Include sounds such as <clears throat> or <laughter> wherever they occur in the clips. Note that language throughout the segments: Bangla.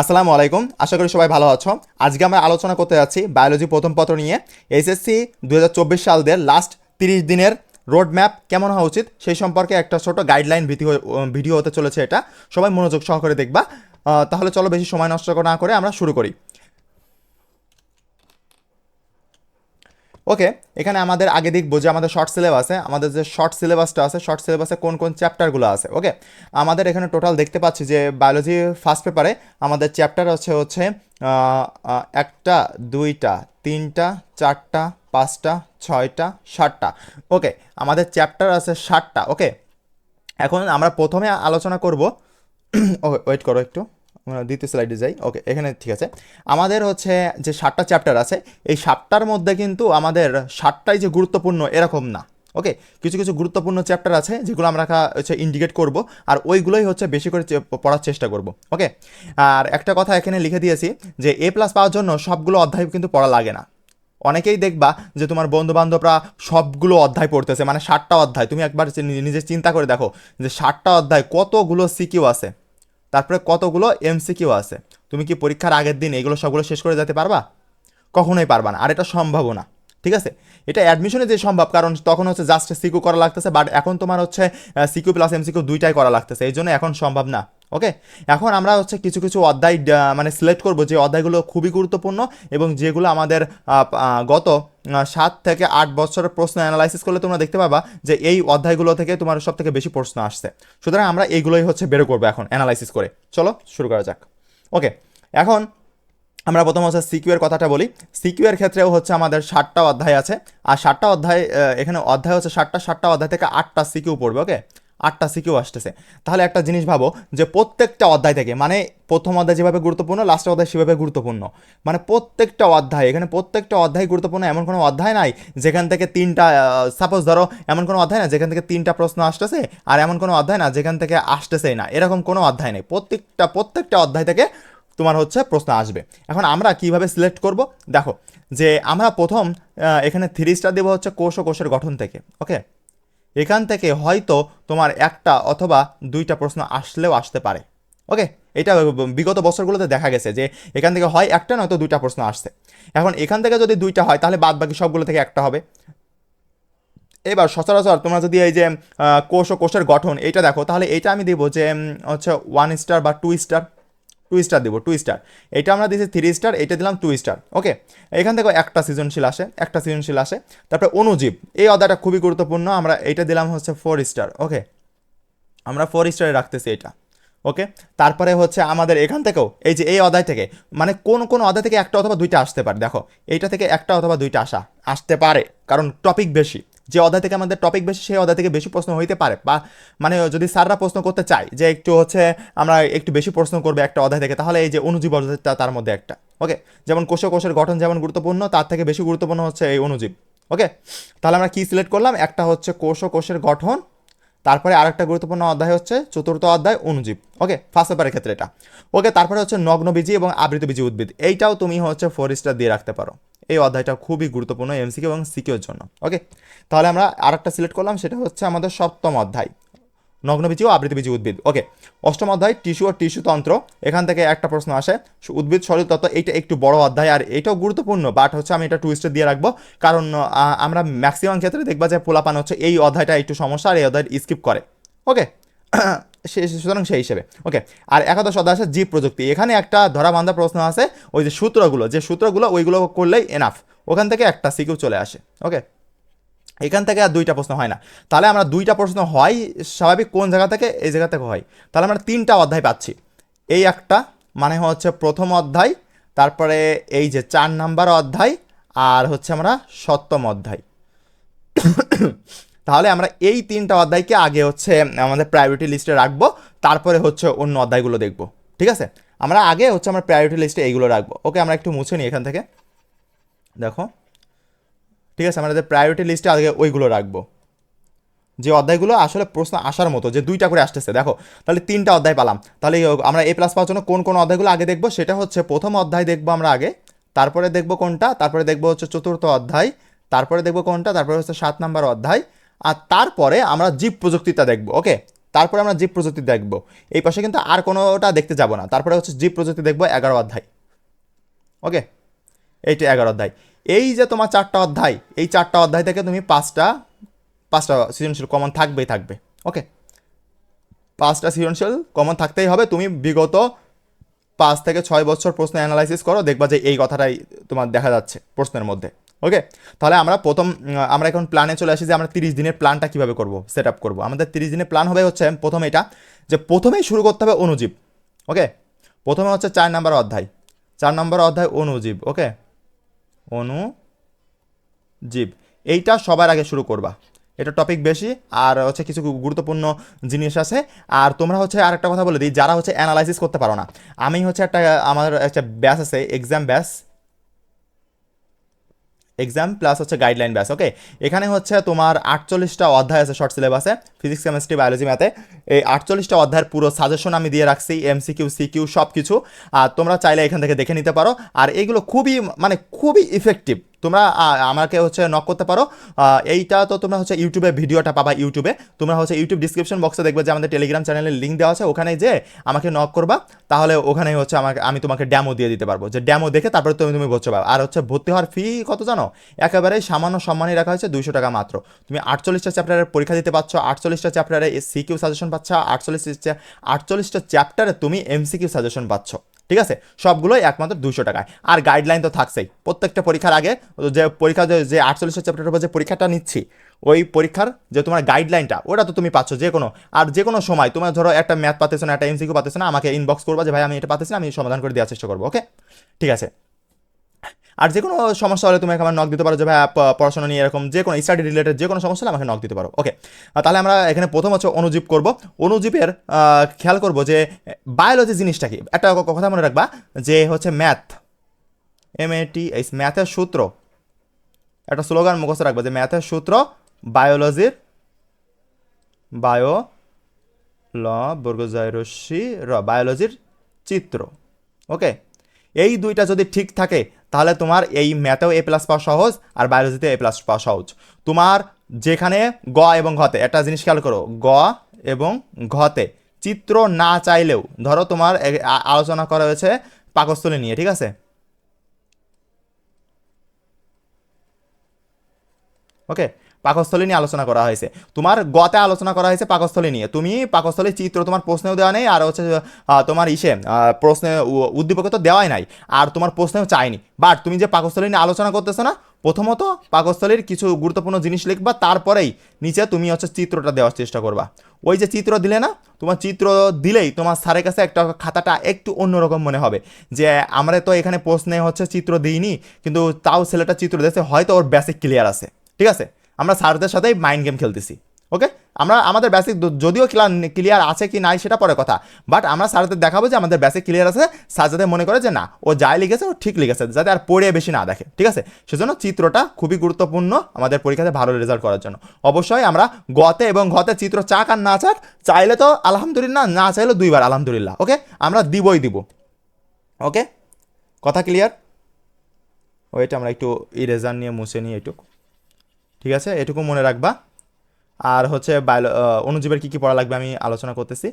আসসালামু আলাইকুম। আশা করি সবাই ভালো আছো। আজকে আমরা আলোচনা করতে যাচ্ছি বায়োলজি প্রথম পত্র নিয়ে। এসএসসি দু সালদের লাস্ট তিরিশ দিনের রোড ম্যাপ কেমন হওয়া উচিত সেই সম্পর্কে একটা ছোট গাইডলাইন ভিডিও ভিডিও হতে চলেছে এটা। সবাই মনোযোগ সহকারে দেখবা। তাহলে চলো বেশি সময় নষ্ট না করে আমরা শুরু করি। ওকে এখানে আমাদের আগে দেখব যে আমাদের শর্ট সিলেবাসে আমাদের যে শর্ট সিলেবাসটা আছে শর্ট সিলেবাসে কোন কোন চ্যাপ্টারগুলো আছে ওকে আমাদের এখানে টোটাল দেখতে পাচ্ছি যে বায়োলজি ফার্স্ট পেপারে আমাদের চ্যাপ্টার আছে হচ্ছে আহ, একটা দুইটা তিনটা চারটা পাঁচটা ছয়টা সাতটা ওকে আমাদের চ্যাপ্টার আছে ষাটটা ওকে এখন আমরা প্রথমে আলোচনা করব <coughs> ওয়েট করো একটু। দ্বিতীয় স্লাইডে যাই। ওকে এখানে ঠিক আছে। আমাদের হচ্ছে যে সাতটা চ্যাপ্টার আছে, এই সাতটার মধ্যে কিন্তু আমাদের সাতটাই যে গুরুত্বপূর্ণ এরকম না। ওকে কিছু কিছু গুরুত্বপূর্ণ চ্যাপ্টার আছে যেগুলো আমরা হচ্ছে ইন্ডিকেট করব আর ওইগুলোই হচ্ছে বেশি করে পড়ার চেষ্টা করব। ওকে আর একটা কথা এখানে লিখে দিয়েছি যে এ প্লাস পাওয়ার জন্য সবগুলো অধ্যায় কিন্তু পড়া লাগে না। অনেকেই দেখবা যে তোমার বন্ধু বান্ধবরা সবগুলো অধ্যায় পড়তেছে মানে ষাটটা অধ্যায়। তুমি একবার নিজে চিন্তা করে দেখো যে ষাটটা অধ্যায় কতগুলো সিকিউ আছে। তারপরে কতগুলো এমসিকিউ আছে? তুমি কি পরীক্ষার আগের দিন এগুলো সবগুলো শেষ করে যেতে পারবা? কখনোই পারবা না, আর এটা সম্ভবও না, ঠিক আছে? এটা অ্যাডমিশনে যে সম্ভব, কারণ তখন হচ্ছে জাস্ট সিকিউ করা লাগতেছে বাট এখন তোমার হচ্ছে সিকিউ প্লাস এমসিকিউ দুইটাই করা লাগতেছে, এই জন্য এখন সম্ভব না ওকে এখন আমরা হচ্ছে কিছু কিছু অধ্যায় মানে সিলেক্ট করব যে অধ্যায়গুলো খুবই গুরুত্বপূর্ণ এবং যেগুলো আমাদের গত সাত থেকে আট বছরের প্রশ্ন অ্যানালাইসিস করলে তোমরা দেখতে পাবা যে এই অধ্যায়গুলো থেকে তোমার সব থেকে বেশি প্রশ্ন আসছে। সুতরাং আমরা এইগুলোই হচ্ছে বের করব এখন অ্যানালাইসিস করে। চলো, শুরু করা যাক। ওকে এখন আমরা প্রথম হচ্ছে সিকিউয়ের কথাটা বলি। সিকিউয়ের ক্ষেত্রেও হচ্ছে আমাদের ষাটটা অধ্যায় আছে। আর ষাটটা অধ্যায় এখানে অধ্যায় হচ্ছে ষাটটা ষাটটা অধ্যায় থেকে আটটা সিকিউ পড়বে ওকে আটটা সিকিউ আসতেছে। তাহলে একটা জিনিস ভাবো যে প্রত্যেকটা অধ্যায় থেকে মানে প্রথম অধ্যায় যেভাবে গুরুত্বপূর্ণ লাস্ট অধ্যায় সেভাবে গুরুত্বপূর্ণ। মানে প্রত্যেকটা অধ্যায়, এখানে প্রত্যেকটা অধ্যায় গুরুত্বপূর্ণ এমন কোনো অধ্যায় নাই, যেখান থেকে তিনটা সাপোজ ধরো এমন কোনো অধ্যায় না যেখান থেকে তিনটা প্রশ্ন আসতেছে, আর এমন কোনো অধ্যায় না যেখান থেকে আসতেছেই না। এরকম কোনো অধ্যায় নেই। প্রত্যেকটা প্রত্যেকটা অধ্যায় থেকে তোমার হচ্ছে প্রশ্ন আসবে। এখন আমরা কীভাবে সিলেক্ট করব? দেখো, যে আমরা প্রথম এখানে থ্রি স্টার দেবো হচ্ছে কোষ ও কোষের গঠন থেকে ওকে এখান থেকে হয়তো তোমার একটা অথবা দুইটা প্রশ্ন আসলেও আসতে পারে। ওকে? এটা বিগত বছরগুলোতে দেখা গেছে যে এখান থেকে হয় একটা, নয়তো দুইটা প্রশ্ন আসছে। এখন এখান থেকে যদি দুইটা হয়, তাহলে বাদ বাকি সবগুলো থেকে একটা হবে। এবার সচরাচর তোমরা যদি এই যে কোষ ও কোষের গঠন এটা দেখো, তাহলে এটা আমি দেবো যে হচ্ছে ওয়ান স্টার বা টু স্টার টু স্টার দেবো টু স্টার এটা আমরা দিয়েছি থ্রি স্টার এটা দিলাম টু স্টার ওকে এখান থেকে একটা সৃজনশীল আসে, একটা সৃজনশীল আসে। তারপরে অনুজীব, এই অর্ডারটা খুবই গুরুত্বপূর্ণ, আমরা এটা দিলাম হচ্ছে ফোর স্টার ওকে আমরা ফোর স্টারে রাখতেছি এটা। ওকে? তারপরে হচ্ছে আমাদের এখান থেকেও, এই যে এই অধ্যায় থেকে মানে কোন কোন অধ্যায় থেকে একটা অথবা দুইটা আসতে পারে, দেখো, এইটা থেকে একটা অথবা দুইটা আসা আসতে পারে, কারণ টপিক বেশি। যে অধ্যায় থেকে আমাদের টপিক বেশি, সেই অধ্যায় থেকে বেশি প্রশ্ন হইতে পারে, বা মানে যদি স্যাররা প্রশ্ন করতে চায় যে একটু হচ্ছে আমরা একটু বেশি প্রশ্ন করবে একটা অধ্যায় থেকে, তাহলে এই যে অনুজীব অধ্যায়টা তার মধ্যে একটা, ওকে? যেমন কোষ কোষের গঠন যেমন গুরুত্বপূর্ণ, তার থেকে বেশি গুরুত্বপূর্ণ হচ্ছে এই অনুজীব, ওকে? তাহলে আমরা কী সিলেক্ট করলাম? একটা হচ্ছে কোষ কোষের গঠন তারপরে আরেকটা গুরুত্বপূর্ণ অধ্যায় হচ্ছে চতুর্থ অধ্যায় অনুজীব। ওকে ফার্স্ট পেপারের ক্ষেত্রে এটা। ওকে, তারপরে হচ্ছে নগ্নবীজি এবং আবৃতবীজি উদ্ভিদ। এইটাও তুমি হচ্ছে ফোর স্টার দিয়ে রাখতে পারো। এই অধ্যায়টা খুবই গুরুত্বপূর্ণ এমসিকে এবং সিকিউর জন্য। ওকে, তাহলে আমরা আরেকটা সিলেক্ট করলাম, সেটা হচ্ছে আমাদের সপ্তম অধ্যায়। নগ্নবীজি ও আবৃতবীজি উদ্ভিদ। ওকে অষ্টম অধ্যায়, টিস্যু ও টিস্যু তন্ত্র। এখান থেকে একটা প্রশ্ন আসে উদ্ভিদ তত্ত্ব, এইটা একটু বড় অধ্যায়, আর এটাও গুরুত্বপূর্ণ বাট হচ্ছে আমি এটা টুইস্টে দিয়ে রাখব, কারণ আমরা ম্যাক্সিমাম ক্ষেত্রে দেখবা যে পোলাপান হচ্ছে এই অধ্যায়টা একটু সমস্যা, আর এই অধ্যায় স্কিপ করে। ওকে <clears throat> সুতরাং সেই হিসেবে। ওকে আর একাদশ অধ্যায় আছে জীব প্রযুক্তি। এখানে একটা ধরা বান্ধা প্রশ্ন আছে ওই যে সূত্রগুলো যে সূত্রগুলো ওইগুলো করলেই এনাফ ওখান থেকে একটা সিকিউ চলে আসে। ওকে এখান থেকে আর দুইটা প্রশ্ন হয় না। তাহলে আমরা দুইটা প্রশ্ন হয়, স্বাভাবিক কোন জায়গা থেকে? এই জায়গা থেকে হয়। তাহলে আমরা তিনটা অধ্যায় পাচ্ছি। এই একটা মানে হচ্ছে প্রথম অধ্যায়, তারপরে এই যে চার নাম্বার অধ্যায়, আর হচ্ছে আমরা সপ্তম অধ্যায়। তাহলে আমরা এই তিনটা অধ্যায়কে আগে হচ্ছে আমাদের প্রায়োরিটি লিস্টে রাখব, তারপরে হচ্ছে অন্য অধ্যায়গুলো দেখব। ঠিক আছে? আমরা আগে হচ্ছে আমরা প্রায়োরিটি লিস্টে এইগুলো রাখব। ওকে, আমরা একটু মুছে নিই এখান থেকে। দেখো। ঠিক আছে আমাদের প্রায়োরিটি লিস্টে আগে ওইগুলো রাখব। যে অধ্যায়গুলো আসলে প্রশ্ন আসার মতো, যে দুইটা করে আসতেছে, দেখো, তাহলে তিনটা অধ্যায় পালাম। তাহলে, আমরা এ প্লাস পাওয়ার জন্য কোন কোন অধ্যায়গুলো আগে দেখব? সেটা হচ্ছে প্রথম অধ্যায় দেখব আমরা আগে, তারপরে দেখব কোনটা, তারপরে দেখব হচ্ছে চতুর্থ অধ্যায়, তারপরে দেখব কোনটা, তারপরে হচ্ছে সাত নাম্বার অধ্যায়, আর তারপরে আমরা জীব প্রযুক্তিটা দেখব, ওকে? তারপরে আমরা জীব প্রযুক্তি দেখব। এই পাশে কিন্তু আর কোনোটা দেখতে যাব না। তারপরে হচ্ছে জীব প্রযুক্তি দেখব এগারো অধ্যায়, ওকে? এইটা এগারো অধ্যায়। এই যে তোমার চারটা অধ্যায়, এই চারটা অধ্যায় থেকে তুমি পাঁচটা পাঁচটা সৃজনশীল কমন থাকবেই থাকবে ওকে পাঁচটা সৃজনশীল কমন থাকতেই হবে। তুমি বিগত পাঁচ থেকে ছয় বছর প্রশ্ন অ্যানালাইসিস করো, দেখবা যে এই কথাটাই তোমার দেখা যাচ্ছে প্রশ্নের মধ্যে ওকে তাহলে আমরা প্রথম আমরা এখন প্ল্যানে চলে আসি যে আমরা তিরিশ দিনের প্ল্যানটা কীভাবে করব সেট আপ করব। আমাদের তিরিশ দিনের প্ল্যান হবে হচ্ছে প্রথম এটা, যে প্রথমেই শুরু করতে হবে অনুজীব ওকে প্রথমে হচ্ছে চার নম্বর অধ্যায়, চার নম্বর অধ্যায় অনুজীব ওকে অনুজীব এইটা সবার আগে শুরু করবা। এটা টপিক বেশি, আর হচ্ছে কিছু গুরুত্বপূর্ণ জিনিস আছে। আর তোমরা হচ্ছে আরেকটা কথা বলে দিই, যারা হচ্ছে অ্যানালাইসিস করতে পারো না। আমি হচ্ছে একটা, আমার একটা ব্যাস আছে এক্সাম ব্যাচ এক্সাম প্লাস হচ্ছে গাইডলাইন ব্যাস ওকে এখানে হচ্ছে তোমার আটচল্লিশটা অধ্যায় আছে শর্ট সিলেবাসে ফিজিক্স কেমিস্ট্রি বায়োলজি ম্যাথে এই আটচল্লিশটা অধ্যায়ের পুরো সাজেশন আমি দিয়ে রাখছি এমসিকিউ সিকিউ সব কিছু আর তোমরা চাইলে এখান থেকে দেখে নিতে পারো। আর এগুলো খুবই মানে খুবই ইফেক্টিভ তোমরা আমাকে হচ্ছে নক করতে পারো। এইটা তো তোমরা হচ্ছে ইউটিউবে ভিডিওটা পাবা ইউটিউবে। তোমরা হচ্ছে ইউটিউব ডিসক্রিপশন বক্সে দেখবে যে আমাদের টেলিগ্রাম চ্যানেলের লিঙ্ক দেওয়া আছে। ওখানে যে আমাকে নক করবা, তাহলে ওখানে হচ্ছে আমাকে, আমি তোমাকে ড্যামো দিয়ে দিতে পারব। যে ড্যামো দেখে তারপরে তুমি তুমি ভর্তি পাবে আর হচ্ছে ভর্তি হওয়ার ফি কত জানো? একেবারে সামান্য সম্মানই রাখা হয়েছে দুইশো টাকা মাত্র। তুমি আটচল্লিশটা চ্যাপ্টারের পরীক্ষা দিতে পারছ, আটচল্লিশটা চ্যাপ্টারে সিকিউ সাজেশন পাচ্ছ আটচল্লিশ আটচল্লিশটা চ্যাপ্টারে তুমি এমসিকিউ সাজেশন পাচ্ছ। ঠিক আছে? সবগুলোই একমাত্র দুশো টাকায়। আর গাইডলাইন তো থাকছেই। প্রত্যেকটা পরীক্ষার আগে যে পরীক্ষা যে- আটচল্লিশটা চ্যাপ্টারের উপর যে পরীক্ষাটা নিচ্ছি, ওই পরীক্ষার যে তোমার গাইডলাইনটা ওটা তো তুমি পাচ্ছ যে কোনো আর যে কোনো সময় তোমার ধরো একটা ম্যাথ পাতেছো না, একটা এমসিকিউ পাতেছো না, আমাকে ইনবক্স করব যে, ভাই, আমি এটা পাতেছি না, আমি সমাধান করে দেওয়ার চেষ্টা করব। ওকে ঠিক আছে? আর যে কোনো সমস্যা হলে তুমি আমাকে নক দিতে পারো যে, ভাই পড়াশোনা নিয়ে এরকম যে কোনো স্টাডি রিলেটেড যে কোনো সমস্যা হলে আমাকে নক দিতে পারো। ওকে তাহলে আমরা এখানে প্রথম হচ্ছে অনুজীব করব। অনুজীবের খেয়াল করব যে বায়োলজি জিনিসটা কি? একটা কথা মনে রাখবা যে, হচ্ছে math M A T H ম্যাথের সূত্র। একটা স্লোগান মুখস্থ রাখবা যে ম্যাথের সূত্র বায়োলজির বায়ো ল বর্গজয়রশ্মি র বায়োলজির চিত্র। ওকে এই দুইটা যদি ঠিক থাকে, তাহলে তোমার এই ম্যাথেও এ প্লাস পাওয়া সহজ আর বায়োলজিতে এ প্লাস পাওয়া সহজ। তোমার যেখানে গ এবং ঘতে, একটা জিনিস খেয়াল করো, গ এবং ঘতে চিত্র না চাইলেও, ধরো তোমার আলোচনা করা হয়েছে পাকস্থলী নিয়ে, ঠিক আছে? ওকে পাকস্থলী নিয়ে আলোচনা করা হয়েছে। তোমার গতে আলোচনা করা হয়েছে পাকস্থলী নিয়ে। তুমি পাকস্থলীর চিত্র তোমার প্রশ্নেও দেওয়া নেই, আর হচ্ছে তোমার ইসে প্রশ্নে উদ্দীপকে তো দেওয়াই নাই, আর তোমার প্রশ্নেও চায়নি। বাট তুমি যে পাকস্থলী নিয়ে আলোচনা করতেছো না, প্রথমত পাকস্থলীর কিছু গুরুত্বপূর্ণ জিনিস লিখবা, তারপরেই নিচে তুমি হচ্ছে চিত্রটা দেওয়ার চেষ্টা করবা। ওই যে চিত্র দিলে না, তোমার চিত্র দিলেই তোমার স্যারের কাছে একটা খাতাটা একটু অন্যরকম মনে হবে, যে আমরা তো এখানে প্রশ্নে হচ্ছে চিত্র দিইনি, কিন্তু তাও ছেলেটা চিত্র দিয়েছে, হয়তো ওর বেসিক ক্লিয়ার আছে। ঠিক আছে? আমরা স্যারদের সাথেই মাইন্ড গেম খেলতেছি ওকে আমরা, আমাদের বেসিক যদিও ক্লিয়ার আছে কি নাই সেটা পরে কথা বাট আমরা স্যারদের দেখাবো যে আমাদের বেসিক ক্লিয়ার আছে, স্যার যাতে মনে করে যে না, ও যাই লিখেছে, ও ঠিক লিখেছে, যাতে আর পড়ে বেশি না দেখে, ঠিক আছে? সেজন্য চিত্রটা খুবই গুরুত্বপূর্ণ আমাদের পরীক্ষাতে ভালো রেজাল্ট করার জন্য। অবশ্যই আমরা গতে এবং ঘতে চিত্র চাক আর না চাক, চাইলে তো আলহামদুলিল্লাহ, না চাইলে দুইবার আলহামদুলিল্লাহ ওকে আমরা দিবই দিব ওকে কথা ক্লিয়ার ওইটা আমরা একটু ইরেজার নিয়ে মুছে নিই, একটু। ঠিক আছে? এটুকু মনে রাখবা। আর হচ্ছে বায়োলো অনুজীবের কী কী পড়া লাগবে আমি আলোচনা করতেছি।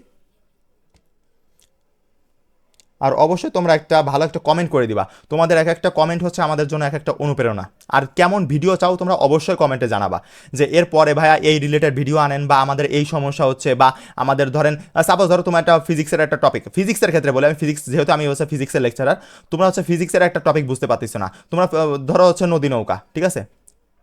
আর অবশ্যই তোমরা একটা ভালো একটা কমেন্ট করে দিবা। তোমাদের এক একটা কমেন্ট হচ্ছে আমাদের জন্য এক একটা অনুপ্রেরণা। আর কেমন ভিডিও চাও তোমরা অবশ্যই কমেন্টে জানাবা। যে এরপরে ভাইয়া এই রিলেটেড ভিডিও আনেন বা আমাদের এই সমস্যা হচ্ছে বা আমাদের ধরেন সাপোজ ধরো তোমার একটা ফিজিক্সের একটা টপিক ফিজিক্সের ক্ষেত্রে বলে আমি ফিজিক্স যেহেতু আমি হচ্ছে ফিজিক্সের লেকচারার তোমরা হচ্ছে ফিজিক্সের একটা টপিক বুঝতে পারতেছো না। তোমরা ধরো হচ্ছে নদী নৌকা, ঠিক আছে?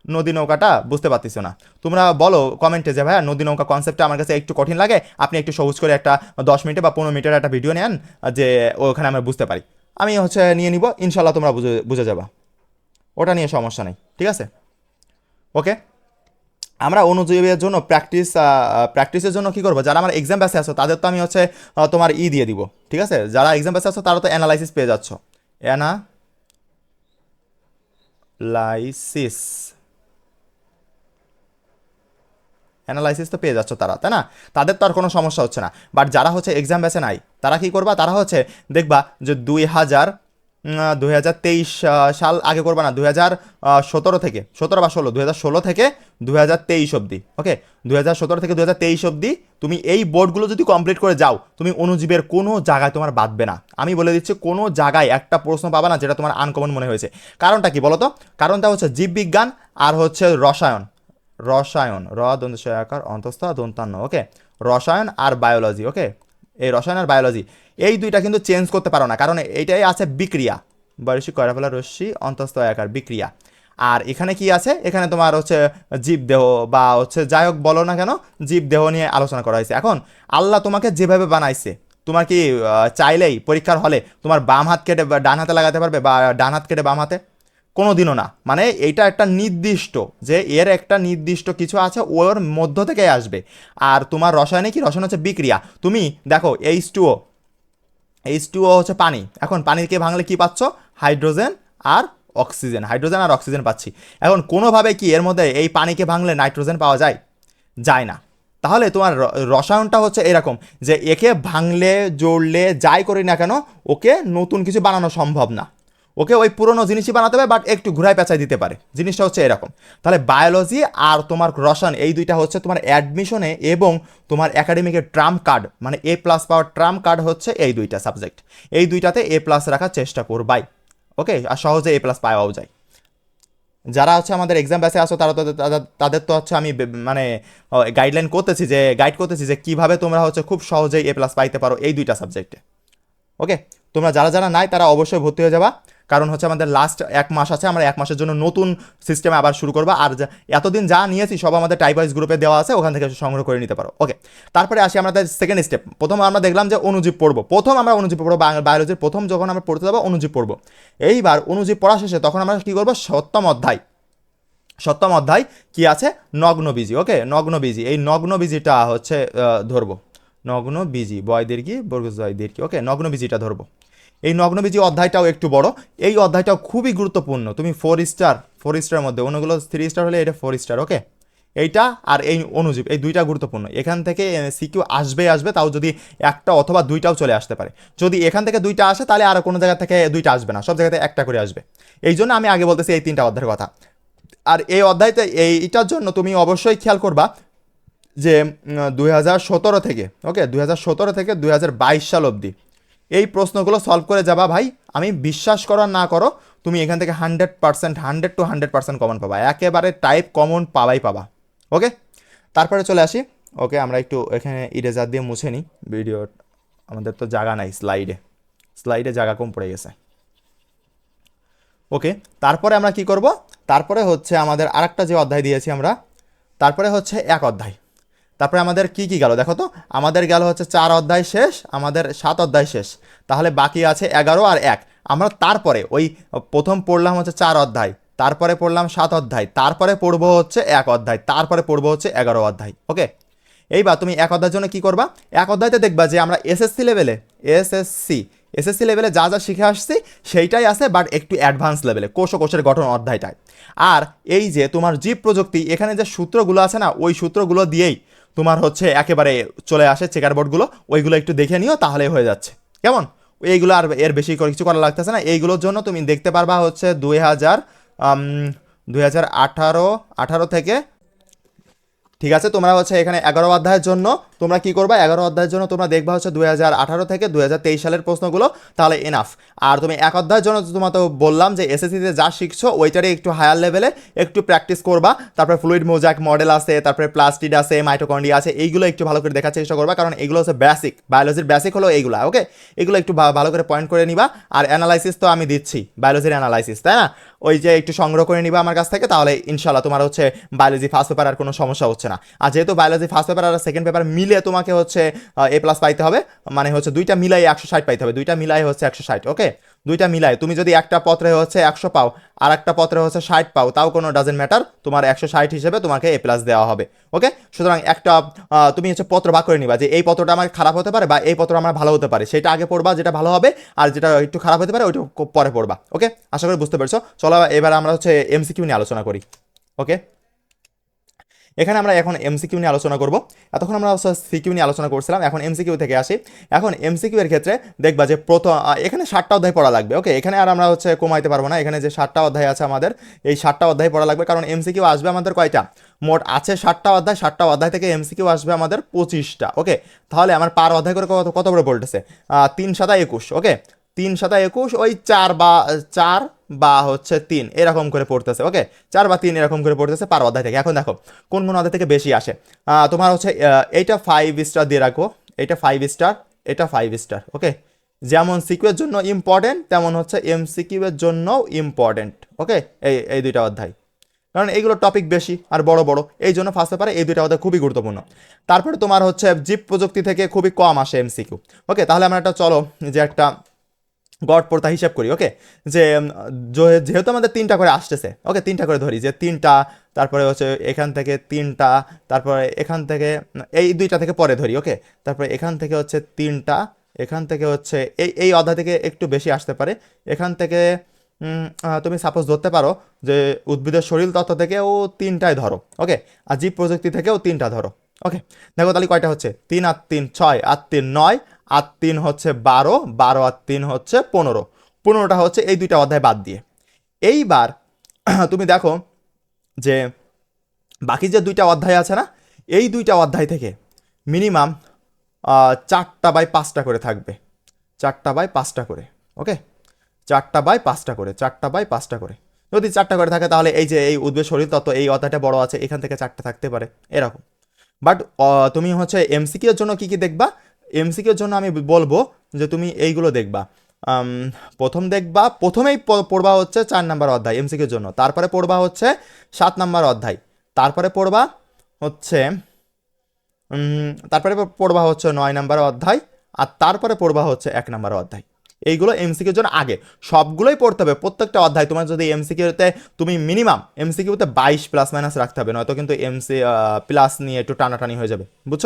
নদী নৌকাটা বুঝতে পারতেছো না। তোমরা বলো কমেন্টে যে, ভাইয়া, নদী নৌকা কনসেপ্টটা আমার কাছে একটু কঠিন লাগে। আপনি একটু সহজ করে একটা দশ মিনিটে বা পনেরো মিনিটের একটা ভিডিও নেন, যে ওখানে আমরা বুঝতে পারি। আমি হচ্ছে নিয়ে নিব ইনশাল্লাহ তোমরা বুঝে বুঝে যাবা। ওটা নিয়ে সমস্যা নেই, ঠিক আছে? ওকে আমরা অনুজীবের জন্য প্র্যাকটিস প্র্যাকটিসের জন্য কি করব? যারা আমার এক্সাম ব্যাসে আছো, তাদের তো আমি হচ্ছে তোমার ই দিয়ে দিব, ঠিক আছে? যারা এক্সাম ব্যাসে আছো, তারা তো অ্যানালাইসিস পেয়ে যাচ্ছ। অ্যানালাইসিস অ্যানালাইসিস তো পেয়ে যাচ্ছ তারা, তাই না? তাদের তো আর কোনো সমস্যা হচ্ছে না। বাট যারা হচ্ছে এক্সাম ব্যাসে নাই, তারা কি করবা? তারা হচ্ছে দেখবা যে দুই হাজার দুই হাজার তেইশ সাল আগে করবা না, দুই হাজার সতেরো থেকে, সতেরো বা ষোলো, দুই হাজার ষোলো থেকে দুই হাজার তেইশ অবধি ওকে দুই হাজার সতেরো থেকে দুই হাজার তেইশ অবধি তুমি এই বোর্ডগুলো যদি কমপ্লিট করে যাও, তুমি অনুজীবের কোনো জায়গায় তোমার বাঁধবে না। আমি বলে দিচ্ছি কোনো জায়গায় একটা প্রশ্ন পাবা না যেটা তোমার আনকমন মনে হয়েছে। কারণটা কি বলো তো কারণটা হচ্ছে জীববিজ্ঞান আর হচ্ছে রসায়ন। রসায়ন, র দন্তস্বয়াকার অন্তস্থ, দন্তান্ন ওকে রসায়ন আর বায়োলজি ওকে এই রসায়ন আর বায়োলজি এই দুইটা কিন্তু চেঞ্জ করতে পারো না, কারণ এইটাই আছে বিক্রিয়া। বৈশ্বিক কয়রাফলা রশ্মি, অন্তস্থ আকার, বিক্রিয়া। আর এখানে কি আছে? এখানে তোমার হচ্ছে জীবদেহ বা হচ্ছে যাই হোক বলো না কেন জীবদেহ নিয়ে আলোচনা করা হয়েছে। এখন আল্লাহ তোমাকে যেভাবে বানাইছে, তোমার কি চাইলেই পরীক্ষার হলে তোমার বাম হাত কেটে ডান হাতে লাগাতে পারবে বা ডান হাত কেটে বাম হাতে? কোনো দিনও না। মানে এইটা একটা নির্দিষ্ট যে এর একটা নির্দিষ্ট কিছু আছে, ওর মধ্য থেকে আসবে। আর তোমার রসায়নে কি? রসায়ন হচ্ছে বিক্রিয়া। তুমি দেখো এইচ টুও এইচ টুও হচ্ছে পানি। এখন পানিকে ভাঙলে কি পাচ্ছ? হাইড্রোজেন আর অক্সিজেন। হাইড্রোজেন আর অক্সিজেন পাচ্ছি। এখন কোনোভাবে কি এর মধ্যে এই পানিকে ভাঙলে নাইট্রোজেন পাওয়া যায়? যায় না। তাহলে তোমার রসায়নটা হচ্ছে এরকম যে একে ভাঙলে জড়লে যাই করি না কেন, ওকে নতুন কিছু বানানো সম্ভব না। ওকে ওই পুরনো জিনিসই বানাতে হবে বাট একটু ঘুরায় পেঁচাই দিতে পারে। জিনিসটা হচ্ছে এরকম। তাহলে বায়োলজি আর তোমার রসায়ন, এই দুইটা হচ্ছে তোমার অ্যাডমিশনে এবং তোমার একাডেমিকের ট্রাম কার্ড মানে এ প্লাস পাওয়ার ট্রাম কার্ড হচ্ছে এই দুইটা সাবজেক্ট এই দুইটাতে এ প্লাস রাখার চেষ্টা করবাই। ওকে? আর সহজে এ প্লাস পাওয়াও যায়। যারা হচ্ছে আমাদের এক্সাম ব্যাচে আসো তারা তো তাদের- তাদের তো হচ্ছে আমি মানে গাইডলাইন করতেছি যে গাইড করতেছি যে কীভাবে তোমরা হচ্ছে খুব সহজেই এ প্লাস পাইতে পারো এই দুইটা সাবজেক্টে ওকে? তোমরা যারা যারা নাই, তারা অবশ্যই ভর্তি হয়ে যাবা। কারণ হচ্ছে আমাদের লাস্ট এক মাস আছে, আমরা এক মাসের জন্য নতুন সিস্টেমে আবার শুরু করব। আর এতদিন যা নিয়েছি, সব আমাদের টাইপ ওয়াইজ গ্রুপে দেওয়া আছে, ওখান থেকে সংগ্রহ করে নিতে পারো। ওকে তারপরে আসি আমাদের সেকেন্ড স্টেপ প্রথম আমরা দেখলাম যে অনুজীব পড়ব। প্রথম আমরা অনুজীব পড়ব বায়োলজির প্রথম যখন আমরা পড়তে যাব, অনুজীব পড়ব। এইবার অনুজীব পড়া শেষে তখন আমরা কী করব? সপ্তম অধ্যায়। সপ্তম অধ্যায় কি আছে? নগ্ন বীজি। ওকে নগ্ন বীজি। এই নগ্ন বীজিটা হচ্ছে ধরবো। নগ্ন বীজি বয় দীর্ঘি বর্গজয় দীর্ঘি ওকে নগ্ন বীজিটা ধরবো। এই নগ্ন বীজি অধ্যায়টাও একটু বড়। এই অধ্যায়টাও খুবই গুরুত্বপূর্ণ। তুমি ফোর স্টার ফোর স্টারের মধ্যে, অন্যগুলো থ্রি স্টার হলে এটা ফোর স্টার ওকে এইটা আর এই অনুজীব, এই দুইটা গুরুত্বপূর্ণ। এখান থেকে সিকিউ আসবে আসবে, তাও যদি একটা অথবা দুইটাও চলে আসতে পারে। যদি এখান থেকে দুইটা আসে, তাহলে আর কোনো জায়গা থেকে দুইটা আসবে না, সব জায়গাতে একটা করে আসবে। এই জন্য আমি আগে বলতেছি এই তিনটা অধ্যায়ের কথা। আর এই অধ্যায়তে, এইটার জন্য তুমি অবশ্যই খেয়াল করবা যে দুই হাজার সতেরো থেকে ওকে দুই হাজার সতেরো থেকে দুই হাজার বাইশ সাল অবধি এই প্রশ্নগুলো সলভ করে যাবা ভাই। আমি বিশ্বাস করো না করো, তুমি এখান থেকে hundred percent hundred to hundred percent common পাবা। একেবারে টাইপ কমন পাবাই পাবা। ওকে তারপরে চলে আসি। ওকে আমরা একটু এখানে ইরেজার দিয়ে মুছে নিই। ভিডিও আমাদের তো জায়গা নাই স্লাইডে স্লাইডে জায়গা কম পড়ে গেছে। ওকে তারপরে আমরা কি করব? তারপরে হচ্ছে আমাদের আরেকটা যে অধ্যায় দিয়েছি আমরা, তারপরে হচ্ছে এক অধ্যায়। তারপরে আমাদের কি কি গেল? দেখো তো, আমাদের গেল হচ্ছে চার অধ্যায় শেষ, আমাদের সাত অধ্যায় শেষ। তাহলে বাকি আছে এগারো আর এক। আমরা তারপরে ওই প্রথম পড়লাম হচ্ছে চার অধ্যায়, তারপরে পড়লাম সাত অধ্যায়, তারপরে পড়ব হচ্ছে এক অধ্যায়, তারপরে পড়ব হচ্ছে এগারো অধ্যায়, ওকে? এইবার তুমি এক অধ্যায়ের জন্য কি করবা? এক অধ্যায়তে দেখবা যে আমরা এসএসসি লেভেলে এসএসসি এসএসসি লেভেলে যা যা শিখে আসছি সেইটাই আছে বাট একটু অ্যাডভান্স লেভেলে কোষ ও কোষের গঠন অধ্যায়টায়। আর এই যে তোমার জীব প্রযুক্তি, এখানে যে সূত্রগুলো আছে না, ওই সূত্রগুলো দিয়েই তোমার হচ্ছে একেবারে চলে আসে চেকার বোর্ডগুলো ওইগুলো একটু দেখে নিও তাহলে হয়ে যাচ্ছে। কেমন? এইগুলো আর এর বেশি করে কিছু করা লাগতেছে না। এইগুলোর জন্য তুমি দেখতে পারবা হচ্ছে দুই হাজার দুই হাজার আঠারো আঠারো থেকে, ঠিক আছে? তোমরা হচ্ছে এখানে এগারো অধ্যায়ের জন্য তোমরা কি করবা? এগারো অধ্যায়ের জন্য তোমরা দেখবা হচ্ছে দুই হাজার আঠারো থেকে দুই হাজার তেইশ সালের প্রশ্নগুলো। তাহলে এনাফ আর তুমি এক অধ্যায়ের জন্য তোমার তো বললাম যে এসএসসিতে যা শিখছো, ওইটারই একটু হায়ার লেভেলে একটু প্র্যাকটিস করবা। তারপরে ফ্লুইড মোজাক মডেল আছে, তারপরে প্লাস্টিড আছে মাইটোকন্ডি আছে, এইগুলো একটু ভালো করে দেখার চেষ্টা করবা। কারণ এগুলো হচ্ছে বেসিক বায়োলজির বেসিক হলো এইগুলো ওকে এগুলো একটু ভালো করে পয়েন্ট করে নিবা। আর অ্যানালাইসিস তো আমি দিচ্ছি বায়োলজির অ্যানালাইসিস তাই না? ওই যে একটু সংগ্রহ করে নিবা আমার কাছ থেকে, তাহলে ইনশাল্লাহ তোমার হচ্ছে বায়োলজি ফার্স্ট পেপার আর কোনো সমস্যা হচ্ছে না। আর যেহেতু বায়োলজি ফার্স্ট পেপার আর সেকেন্ড পেপার মিলে তোমাকে হচ্ছে এ প্লাস পাইতে হবে। মানে হচ্ছে দুইটা মিলাই একশো ষাট পাইতে হবে। দুইটা মিলাই হচ্ছে একশো ষাট, ওকে? দুইটা মিলাই তুমি যদি একটা পত্রে হচ্ছে একশো পাও, আর একটা পত্রে হচ্ছে ষাট পাও, তাও কোনো ডাজেন্ট ম্যাটার তোমার একশো ষাট হিসেবে তোমাকে এ প্লাস দেওয়া হবে, ওকে? সুতরাং একটা তুমি হচ্ছে পত্র ভাগ করে নিবা যে এই পত্রটা আমার খারাপ হতে পারে বা এই পত্র আমার ভালো হতে পারে। সেটা আগে পড়বা, যেটা ভালো হবে, আর যেটা একটু খারাপ হতে পারে, ওইটা পরে পড়বা, ওকে? আশা করি বুঝতে পেরেছ। চলো এবার আমরা হচ্ছে এমসিকিউ নিয়ে আলোচনা করি, ওকে? এখানে আমরা এখন এমসিকিউ নিয়ে আলোচনা করব। এতক্ষণ আমরা সিকিউ নিয়ে আলোচনা করছিলাম, এখন এমসিকিউ থেকে আসি। এখন এমসিকিউ এর ক্ষেত্রে দেখবা যে প্রথম এখানে ষাটটা অধ্যায় পড়া লাগবে, ওকে? এখানে আর আমরা হচ্ছে কমাইতে পারব না। এখানে যে ষাটটা অধ্যায় আছে আমাদের, এই ষাটটা অধ্যায় পড়া লাগবে, কারণ এমসিকিউ আসবে আমাদের কয়টা? মোট আছে ষাটটা অধ্যায় ষাটটা অধ্যায় থেকে এমসিকিউ আসবে আমাদের পঁচিশটা, ওকে? তাহলে আমার পার অধ্যায় করে কত কত করে বলতেছে? তিন সাতা একুশ, ওকে? তিন সাতা একুশ, ওই চার বা চার বা হচ্ছে তিন, এরকম করে পড়তেছে, ওকে? চার বা তিন এরকম করে পড়তেছে পার অধ্যায় থেকে। এখন দেখো, কোন কোন অধ্যায় থেকে বেশি আসে? তোমার হচ্ছে এইটা ফাইভ স্টার দিয়ে রাখো এটা ফাইভ স্টার এটা ফাইভ স্টার ওকে? যেমন সিকিউর জন্য ইম্পর্টেন্ট তেমন হচ্ছে এম সিকিউর জন্যও ইম্পর্টেন্ট ওকে? এই এই দুইটা অধ্যায়। কারণ এইগুলো টপিক বেশি আর বড় বড়, এই জন্য ফার্স্ট পেপারে এই দুইটা অধ্যায় খুবই গুরুত্বপূর্ণ। তারপরে তোমার হচ্ছে জীব প্রযুক্তি থেকে খুবই কম আসে এমসিকিউ ওকে? তাহলে আমরা একটা, চলো, যে একটা গড় পড়তা হিসাব করি ওকে যে যেহেতু আমাদের তিনটা করে আসতেছে ওকে তিনটা করে ধরি, যে, তিনটা, তারপরে হচ্ছে এখান থেকে তিনটা, তারপরে এখান থেকে, এই দুইটা থেকে পরে ধরি ওকে তারপরে এখান থেকে হচ্ছে তিনটা, এখান থেকে হচ্ছে এই এই অধ্যায় থেকে একটু বেশি আসতে পারে। এখান থেকে তুমি সাপোজ ধরতে পারো যে, উদ্ভিদের শরীর তত্ত্ব থেকেও তিনটায় ধরো ওকে আর জীব প্রযুক্তি থেকেও তিনটা ধরো ওকে দেখো তাহলে কয়টা হচ্ছে? তিন আর তিন ছয় আর তিন নয় আর তিন হচ্ছে বারো বারো আর তিন হচ্ছে পনেরো। পনেরোটা হচ্ছে এই দুইটা অধ্যায় বাদ দিয়ে। এইবার <clears throat> তুমি দেখো যে বাকি যে দুইটা অধ্যায় আছে না, এই দুইটা অধ্যায় থেকে মিনিমাম চারটা বাই পাঁচটা করে থাকবে। চারটা বাই পাঁচটা করে, ওকে? চারটা বাই পাঁচটা করে, চারটা বাই পাঁচটা করে। যদি চারটা করে থাকে তাহলে এই যে এই উদ্ভিদ শরীর তত্ত্ব এই অধ্যায়টা বড় আছে, এখান থেকে চারটা থাকতে পারে, এরকম। বাট তুমি হচ্ছে এমসিকিউর জন্য কি কি দেখবা? এমসিকিউর জন্য আমি বলব যে তুমি এইগুলো দেখবা। প্রথম দেখবা, প্রথমেই পড়বা হচ্ছে চার নাম্বার অধ্যায় এমসিকিউর জন্য। তারপরে পড়বা হচ্ছে সাত নাম্বার অধ্যায়। তারপরে পড়বা হচ্ছে তারপরে পড়বা হচ্ছে নয় নাম্বার অধ্যায় আর তারপরে পড়বা হচ্ছে এক নাম্বার অধ্যায়। এইগুলো এমসিকিউর জন্য আগে। সবগুলোই পড়তে হবে। প্রত্যেকটা অধ্যায় তোমার যদি এমসিকিউতে তুমি মিনিমাম এমসিকিউতে বাইশ প্লাস মাইনাস রাখতে হবে, নয়তো কিন্তু এমসি প্লাস নিয়ে একটু টানাটানি হয়ে যাবে। বুঝছ?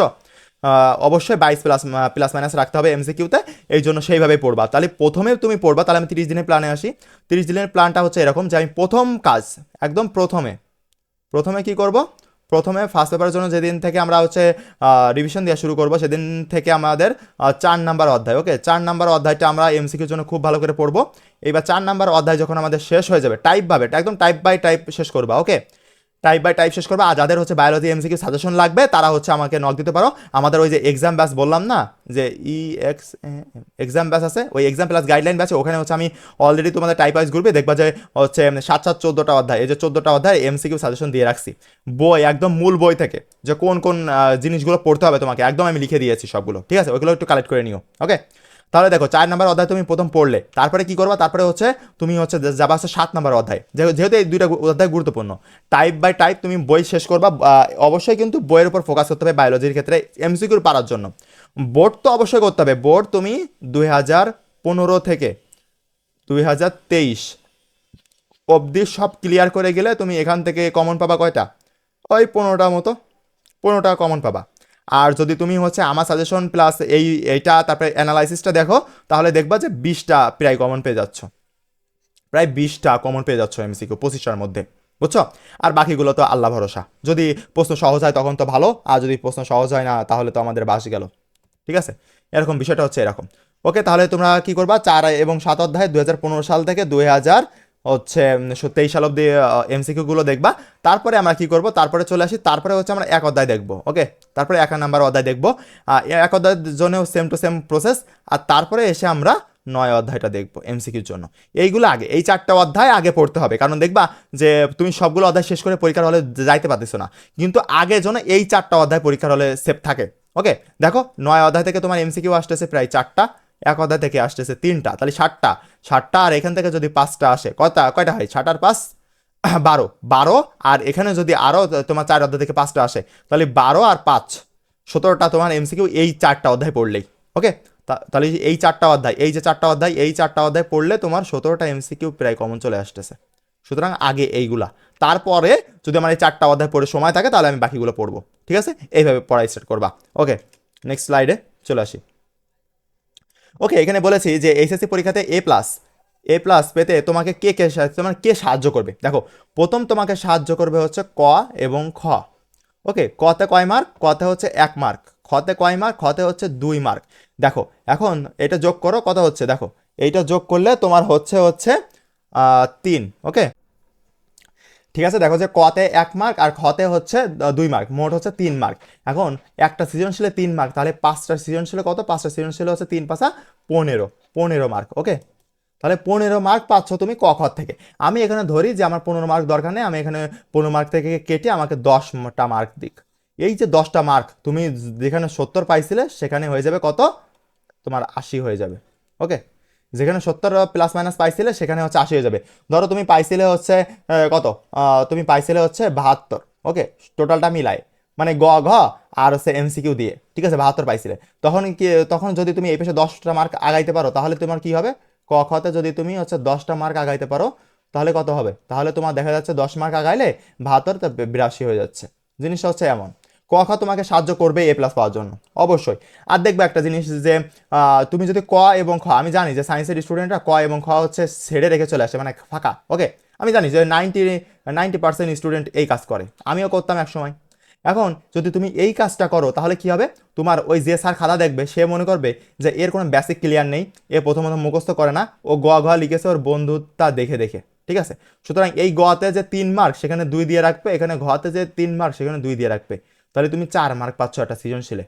অবশ্যই বাইশ প্লাস প্লাস মাইনাস রাখতে হবে এমসিকিউতে এই জন্য সেইভাবেই পড়বা। তাহলে প্রথমে তুমি পড়বা, তাহলে আমি তিরিশ দিনের প্ল্যানে আসি। তিরিশ দিনের প্ল্যানটা হচ্ছে এরকম যে আমি প্রথম কাজ, একদম প্রথমে প্রথমে কি করব? প্রথমে ফার্স্ট পেপারের জন্য যেদিন থেকে আমরা হচ্ছে রিভিশন দেওয়া শুরু করব, সেদিন থেকে আমাদের চার নাম্বার অধ্যায় ওকে চার নাম্বার অধ্যায়টা আমরা এমসিকিউর জন্য খুব ভালো করে পড়ব। এইবার চার নাম্বার অধ্যায় যখন আমাদের শেষ হয়ে যাবে টাইপ ভাবে, একদম টাইপ বাই টাইপ শেষ করবা ওকে টাইপ বাই টাইপ শেষ করবে। আর যাদের হচ্ছে বায়োলজি এমসিকিউ সাজেশন লাগবে, তারা হচ্ছে আমাকে নক দিতে পারো। আমাদের ওই যে এক্সাম ব্যাচ বললাম না, যে ই এক্স এক্সাম ব্যাচ আছে, ওই এক্সাম প্লাস গাইডলাইন ব্যাচ ওখানে হচ্ছে আমি অলরেডি তোমাদের টাইপ ওয়াইজ গ্রুপে দেখবা যে হচ্ছে সাত সাত চোদ্দোটা অধ্যায়, এই যে চোদ্দোটা অধ্যায় এমসিকিউ সাজেশন দিয়ে রাখছি। বই, একদম মূল বই থেকে, যে কোন কোন জিনিসগুলো পড়তে হবে তোমাকে, একদম আমি লিখে দিয়েছি সবগুলো, ঠিক আছে? ওইগুলো একটু কালেক্ট করে নিও ওকে তাহলে দেখো, চার নাম্বার অধ্যায় তুমি প্রথম পড়লে। তারপরে কি করবা? তারপরে হচ্ছে তুমি হচ্ছে যাবা হচ্ছে সাত নাম্বার অধ্যায়। যেহেতু এই দুইটা অধ্যায় গুরুত্বপূর্ণ। টাইপ বাই টাইপ তুমি বই শেষ করবা অবশ্যই কিন্তু বইয়ের উপর ফোকাস করতে হবে বায়োলজির ক্ষেত্রে এমসিকিউর পারার জন্য। বোর্ড তো অবশ্যই করতে হবে। বোর্ড তুমি দুই হাজার পনেরো থেকে দুই হাজার তেইশ অবধি সব ক্লিয়ার করে গেলে তুমি এখান থেকে কমন পাবা কয়টা? ওই পনেরোটা মতো, পনেরোটা কমন পাবা। আর যদি তুমি হচ্ছে আমার সাজেশন প্লাস এই, এইটা, তারপরে অ্যানালাইসিসটা দেখো, তাহলে দেখবা যে বিশটা প্রায় কমন পেয়ে যাচ্ছ। প্রায় বিশটা কমন পেয়ে যাচ্ছ এমসি এমসিকিউ পঁচিশটার মধ্যে, বুঝছ? আর বাকিগুলো তো আল্লাহ ভরসা। যদি প্রশ্ন সহজ হয় তখন তো ভালো, আর যদি প্রশ্ন সহজ হয় না, তাহলে তো আমাদের বাস গেল। ঠিক আছে? এরকম বিষয়টা হচ্ছে এরকম। ওকে তাহলে তোমরা কি করবা? চার এবং সাত অধ্যায় দুই হাজার পনেরো সাল থেকে দুই হাজার হচ্ছে তেইশ সাল অব্দি এমসিকিউ গুলো দেখবা। তারপরে আমরা কি করব? তারপরে চলে আসি। তারপরে হচ্ছে আমরা এক অধ্যায় দেখব, ওকে? তারপরে এক নাম্বার অধ্যায় দেখব। এক অধ্যায়ের জন্যও সেম টু সেম প্রসেস আর তারপরে এসে আমরা নয় অধ্যায়টা দেখব এমসিকিউর জন্য। এইগুলো আগে, এই চারটা অধ্যায় আগে পড়তে হবে। কারণ দেখবা যে, তুমি সবগুলো অধ্যায় শেষ করে পরীক্ষার হলে যাইতে পারতেছো না। কিন্তু আগে যেন এই চারটা অধ্যায় পরীক্ষার হলে সেফ থাকে, ওকে? দেখো, নয় অধ্যায় থেকে তোমার এমসিকিউ আসতেছে প্রায় চারটা। এক অধ্যায় থেকে আসতেছে তিনটা, তাহলে ষাটটা ষাটটা আর এখান থেকে যদি পাঁচটা আসে, কয়টা কয়টা হয়? ষাট আর পাঁচ? <clears throat> বারো। বারো আর এখানে যদি আরও তোমার চার অধ্যায় থেকে পাঁচটা আসে, তাহলে বারো আর পাঁচ। সতেরোটা তোমার এমসিকিউ এই চারটা অধ্যায় পড়লেই, ওকে? তাহলে এই চারটা অধ্যায়, এই যে চারটা অধ্যায়, এই চারটা অধ্যায় পড়লে তোমার সতেরোটা এমসিকিউ প্রায় কমন চলে আসতেছে। সুতরাং আগে এইগুলা। তারপরে যদি আমার এই চারটা অধ্যায় পড়ে সময় থাকে, তাহলে আমি বাকিগুলো পড়ব। ঠিক আছে? এইভাবে পড়া স্টার্ট করবা। ওকে নেক্সট স্লাইডে চলে আসি। ওকে এখানে বলেছি যে এইচএসসি পরীক্ষাতে এ প্লাস এ প্লাস পেতে তোমাকে কে কে তোমার কে সাহায্য করবে? দেখো, প্রথম তোমাকে সাহায্য করবে হচ্ছে ক এবং খ। ওকে কতে কয় মার্ক কতে হচ্ছে এক মার্ক খতে কয় মার্ক খতে হচ্ছে দুই মার্ক দেখো, এখন এটা যোগ করো, কত হচ্ছে? দেখো, এইটা যোগ করলে তোমার হচ্ছে হচ্ছে তিন ওকে ঠিক আছে, দেখো যে কতে এক মার্ক আর খতে হচ্ছে দুই মার্ক মোট হচ্ছে তিন মার্ক এখন একটা সৃজনশীলে তিন মার্ক তাহলে পাঁচটা সৃজনশীলে কত? পাঁচটা সৃজনশীলে হচ্ছে তিন, পাঁচা পনেরো পনেরো মার্ক ওকে তাহলে পনেরো মার্ক পাচ্ছ তুমি ক খ থেকে। আমি এখানে ধরি যে আমার পনেরো মার্ক দরকার নেই, আমি এখানে পনেরো মার্ক থেকে কেটে আমাকে দশটা মার্ক দিক। এই যে দশটা মার্ক তুমি যেখানে সত্তর পাইছিলে, সেখানে হয়ে যাবে কত? তোমার আশি হয়ে যাবে ওকে যেখানে সত্তর প্লাস মাইনাস পাইছিলে, সেখানে হচ্ছে আশি হয়ে যাবে। ধরো তুমি পাইছিলে হচ্ছে কত? তুমি পাইছিলে হচ্ছে বাহাত্তর, ওকে? টোটালটা মিলায়। মানে গ, ঘ আর হচ্ছে এমসিকিউ দিয়ে, ঠিক আছে? বাহাত্তর পাইছিলে। তখন কি, তখন যদি তুমি এই পেশে দশটা মার্ক আগাইতে পারো, তাহলে তোমার কি হবে? ক খতে যদি তুমি হচ্ছে দশটা মার্ক আগাইতে পারো, তাহলে কত হবে? তাহলে তোমার দেখা যাচ্ছে দশ মার্ক আগাইলে বাহাত্তর তা বিরাশি হয়ে যাচ্ছে। জিনিসটা হচ্ছে এমন। খ তোমাকে সাহায্য করবে এ প্লাস পাওয়ার জন্য। অবশ্যই। আর দেখবে একটা জিনিস যে তুমি যদি ক এবং খ, আমি জানি যে সায়েন্সের স্টুডেন্টরা ক এবং খ হচ্ছে ছেড়ে রেখে চলে আসে মানে ফাঁকা ওকে আমি জানি যে নাইনটি নাইনটি পার্সেন্ট স্টুডেন্ট এই কাজ করে। আমিও করতাম এক সময় এখন যদি তুমি এই কাজটা করো, তাহলে কি হবে? তোমার ওই যে স্যার খাতা দেখবে, সে মনে করবে যে এর কোনো বেসিক ক্লিয়ার নেই, এ প্রথমত মুখস্থ করে না, ও গ ঘ লিখেছে ওর বন্ধুতা দেখে দেখে, ঠিক আছে? সুতরাং এই গোয়াতে যে তিন মার্ক সেখানে দুই দিয়ে রাখবে, এখানে ঘতে যে তিন মার্ক সেখানে দুই দিয়ে রাখবে। তাহলে তুমি চার মার্ক পাচ্ছ একটা সৃজনশীলে।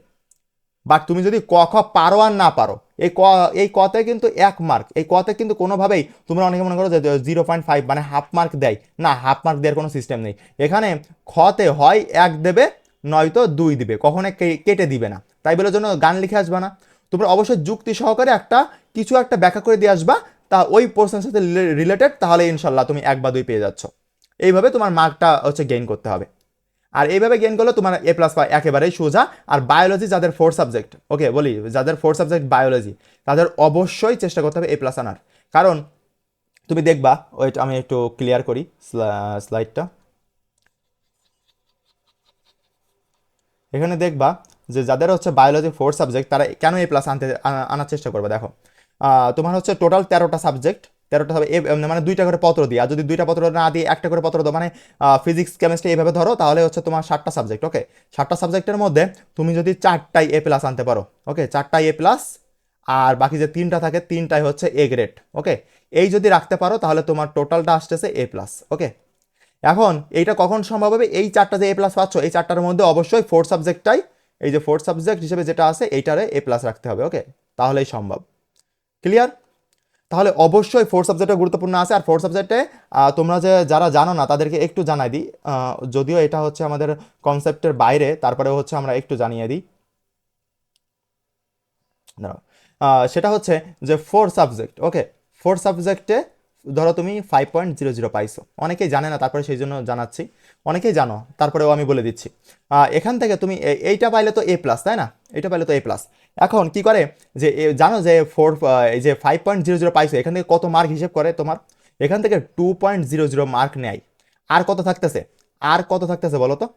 বাট তুমি যদি ক, খ পারো আর না পারো, এই ক, এই কতে কিন্তু এক মার্ক এই কতে কিন্তু কোনোভাবেই তোমরা অনেকে মনে করো যে জিরো পয়েন্ট ফাইভ মানে হাফ মার্ক দেয়। না হাফ মার্ক দেওয়ার কোনো সিস্টেম নেই। এখানে খতে হয় এক দেবে, নয়তো দুই দিবে কখনো কেটে দিবে না। তাই বলে জন্য গান লিখে আসবা না। তোমরা অবশ্যই যুক্তি সহকারে একটা, কিছু একটা ব্যাখ্যা করে দিয়ে আসবা, তা ওই পোর্শনের সাথে রিলেটেড তাহলে ইনশাল্লাহ তুমি এক বা দুই পেয়ে যাচ্ছ। এইভাবে তোমার মার্কটা হচ্ছে গেইন করতে হবে। আর এইভাবে গেইন করলে তোমার এ প্লাস পাই একেবারেই সোজা। আর বায়োলজি যাদের ফোর সাবজেক্ট ওকে বলি, যাদের ফোর সাবজেক্ট বায়োলজি তাদের অবশ্যই চেষ্টা করতে হবে এ প্লাস আনার। কারণ তুমি দেখবা ওয়েট আমি একটু ক্লিয়ার করি স্লাইডটা এখানে দেখবা যে যাদের হচ্ছে বায়োলজি ফোর সাবজেক্ট তারা কেন এ প্লাস আনতে আনার চেষ্টা করবে, দেখো। তোমার হচ্ছে টোটাল তেরোটা সাবজেক্ট তেরোটা হবে, এ- মানে দুইটা করে পত্র দিয়ে। আর যদি দুইটা পত্র না দিয়ে একটা করে পত্র দাও মানে ফিজিক্স কেমিস্ট্রি এইভাবে ধরো, তাহলে হচ্ছে তোমার সাতটা সাবজেক্ট ওকে সাতটা সাবজেক্টের মধ্যে তুমি যদি চারটাই এ প্লাস আনতে পারো ওকে চারটাই এ প্লাস আর বাকি যে তিনটা থাকে, তিনটাই হচ্ছে এ গ্রেড ওকে এই যদি রাখতে পারো, তাহলে তোমার টোটালটা আসতেছে এ প্লাস ওকে এখন এইটা কখন সম্ভব হবে? এই চারটা যে এ প্লাস পাচ্ছ, এই চারটার মধ্যে অবশ্যই ফোর সাবজেক্টটাই এই যে ফোর্থ সাবজেক্ট হিসেবে যেটা আছে, এইটারে এ প্লাস রাখতে হবে ওকে তাহলেই সম্ভব। ক্লিয়ার তাহলে অবশ্যই ফোর সাবজেক্টে গুরুত্বপূর্ণ আছে। আর ফোর সাবজেক্টে তোমরা যে যারা জানো না, তাদেরকে একটু জানাই দিই। যদিও এটা হচ্ছে আমাদের কনসেপ্টের বাইরে তারপরে হচ্ছে আমরা একটু জানিয়ে দিই। সেটা হচ্ছে যে ফোর সাবজেক্ট ওকে ফোর সাবজেক্টে ধরো তুমি ফাইভ পয়েন্ট জিরো জিরো পাইছো। অনেকেই জানে না, তারপরে সেই জন্য জানাচ্ছি। অনেকেই জানো, তারপরেও আমি বলে দিচ্ছি। এখান থেকে তুমি এইটা পাইলে তো এ প্লাস তাই না? এটা পাইলে তো এ প্লাস এখন কি করে? যে জানো যে ফোর এই যে ফাইভ পয়েন্ট জিরো জিরো পাইছো, এখান থেকে কত মার্ক হিসেব করে তোমার? এখান থেকে two point zero zero mark নেয়। আর কত থাকতেছে? আর কত থাকতেছে বলো তো?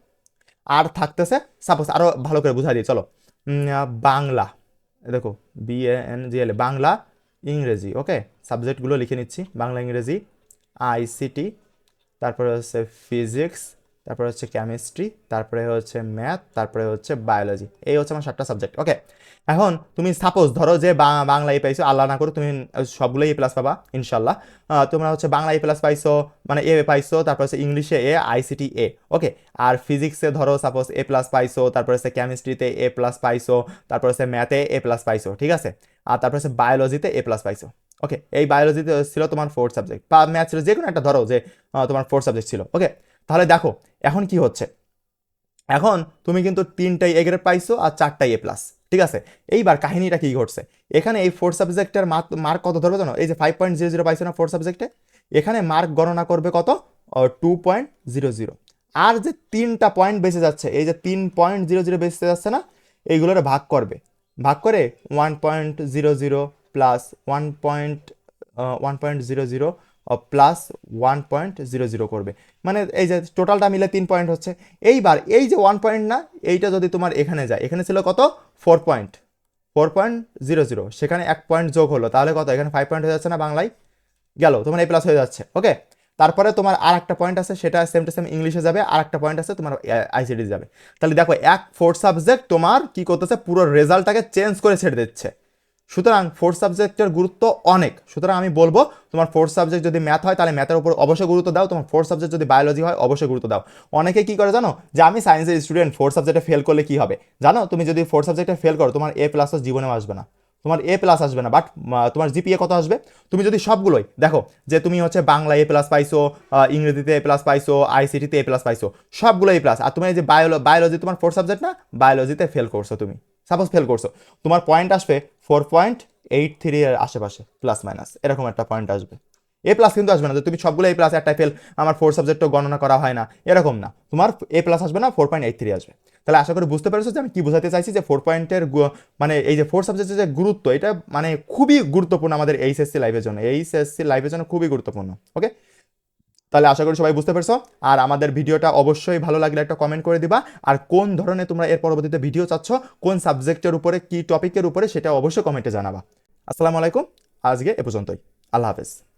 আর থাকতেছে সাপোজ আরও ভালো করে বুঝাই দিই, চলো। বাংলা। দেখো B N G L Bangla, ইংরেজি ওকে সাবজেক্টগুলো লিখে নিচ্ছি, বাংলা, ইংরেজি আইসিটি তারপরে হচ্ছে ফিজিক্স তারপরে হচ্ছে কেমিস্ট্রি তারপরে হচ্ছে ম্যাথ তারপরে হচ্ছে বায়োলজি এই হচ্ছে আমার সাতটা সাবজেক্ট ওকে এখন তুমি সাপোজ ধরো যে বাংলা এ পাইছো, আল্লাহ না করো তুমি সবগুলোই এ প্লাস পাবা ইনশাল্লাহ তোমরা হচ্ছে বাংলা এ প্লাস পাইছো মানে এ পাইছো, তারপর হচ্ছে ইংলিশে এ আইসিটি এ ওকে আর ফিজিক্সে ধরো সাপোজ এ প্লাস পাইছো, তারপর হচ্ছে কেমিস্ট্রিতে এ প্লাস পাইছো, তারপর হচ্ছে ম্যাথে এ প্লাস পাইছো, ঠিক আছে? আর তারপর হচ্ছে বায়োলজিতে এ প্লাস পাইছো ওকে এই বায়োলজিতে ছিল তোমার ফোর্থ সাবজেক্ট বা ম্যাথ ছিল যে কোনো একটা ধরো যে তোমার ফোর্থ সাবজেক্ট ছিল ওকে তাহলে দেখো এখন কি হচ্ছে? এখন তুমি কিন্তু তিনটাই এ গ্রেড পাইছো আর চারটাই এ প্লাস ঠিক আছে? এইবার কাহিনীটা কি ঘটছে? এখানে এই ফোর সাবজেক্টের মার্ক কত ধরবে জানো? এই যে ফাইভ পয়েন্ট জিরো জিরো পাইছো না ফোর সাবজেক্টে এখানে মার্ক গণনা করবে কত? টু পয়েন্ট জিরো জিরো আর যে তিনটা পয়েন্ট বেঁচে যাচ্ছে, এই যে তিন পয়েন্ট জিরো জিরো বেঁচে যাচ্ছে না, এইগুলোর ভাগ করবে। ভাগ করে one point zero zero plus one point one point zero zero plus one point zero zero করবে। মানে এই যে টোটালটা মিলে তিন পয়েন্ট হচ্ছে। এইবার এই যে ওয়ান পয়েন্ট না, এইটা যদি তোমার এখানে যায়, এখানে ছিল কত? Four point four point zero zero সেখানে এক পয়েন্ট যোগ হলো, তাহলে কত? এখানে ফাইভ পয়েন্ট হয়ে যাচ্ছে না বাংলায়? গেল, তোমার এ প্লাস হয়ে যাচ্ছে ওকে তারপরে তোমার আর একটা পয়েন্ট আছে, সেটা সেম টু সেম ইংলিশে যাবে আর একটা পয়েন্ট আছে, তোমার আইসিডি যাবে। তাহলে দেখো, এক ফোর্থ সাবজেক্ট তোমার কি করতেছে? পুরো রেজাল্টটাকে চেঞ্জ করে ছেড়ে দিচ্ছে। সুতরাং ফোর্থ সাবজেক্টের গুরুত্ব অনেক। সুতরাং আমি বলব, তোমার ফোর্থ সাবজেক্ট যদি ম্যাথ হয়, তাহলে ম্যাথের উপর অবশ্যই গুরুত্ব দাও। তোমার ফোর্থ সাবজেক্ট যদি বায়োলজি হয়, অবশ্যই গুরুত্ব দাও। অনেকে কি করে জানো? যে আমি সায়েন্সের স্টুডেন্ট ফোর্থ সাবজেক্টে ফেল করলে কি হবে? জানো? তুমি যদি ফোর্থ সাবজেক্টে ফেল করো, তোমার এ প্লাস জীবনেও আসবে না। তোমার এ প্লাস আসবে না বাট তোমার জিপিএ কত আসবে? তুমি যদি সবগুলোই, দেখো, যে তুমি হচ্ছে বাংলা এ প্লাস পাইছো ইংরেজিতে এ প্লাস পাইছো আইসিটিতে এ প্লাস পাইছো সবগুলো এ প্লাস আর তুমি যে বায়োলো বায়োলজি তোমার ফোর্থ সাবজেক্ট না? বায়োলজিতে ফেল করছ তুমি। সাপোজ ফেল করছ, তোমার পয়েন্ট আসবে ফোর পয়েন্ট এইট থ্রি এর আশেপাশে প্লাস মাইনাস এরকম একটা পয়েন্ট আসবে। এ প্লাস কিন্তু আসবে না, যে তুমি সবগুলো এ প্লাস একটা ফেল আমার ফোর সাবজেক্টও গণনা করা হয় না, এরকম না। তোমার এ প্লাস আসবে না ফোর পয়েন্ট এইট থ্রি আসবে। তাহলে আশা করি বুঝতে পেরেছ যে আমি কি বোঝাতে চাইছি যে ফোর পয়েন্টের মানে এই যে ফোর সাবজেক্টের যে গুরুত্ব, এটা মানে খুবই গুরুত্বপূর্ণ আমাদের এইচএসসি লাইফের জন্য। এইচএসসি লাইফের জন্য খুবই গুরুত্বপূর্ণ ওকে তাহলে আশা করি সবাই বুঝতে পারছ। আর আমাদের ভিডিওটা অবশ্যই ভালো লাগলে একটা কমেন্ট করে দিবা। আর কোন ধরনের তোমরা এর পরবর্তীতে ভিডিও চাচ্ছ, কোন সাবজেক্টের উপরে, কি টপিকের উপরে সেটা অবশ্যই কমেন্টে জানাবা। আসসালামু আলাইকুম। আজকে এ পর্যন্তই। আল্লাহ হাফেজ।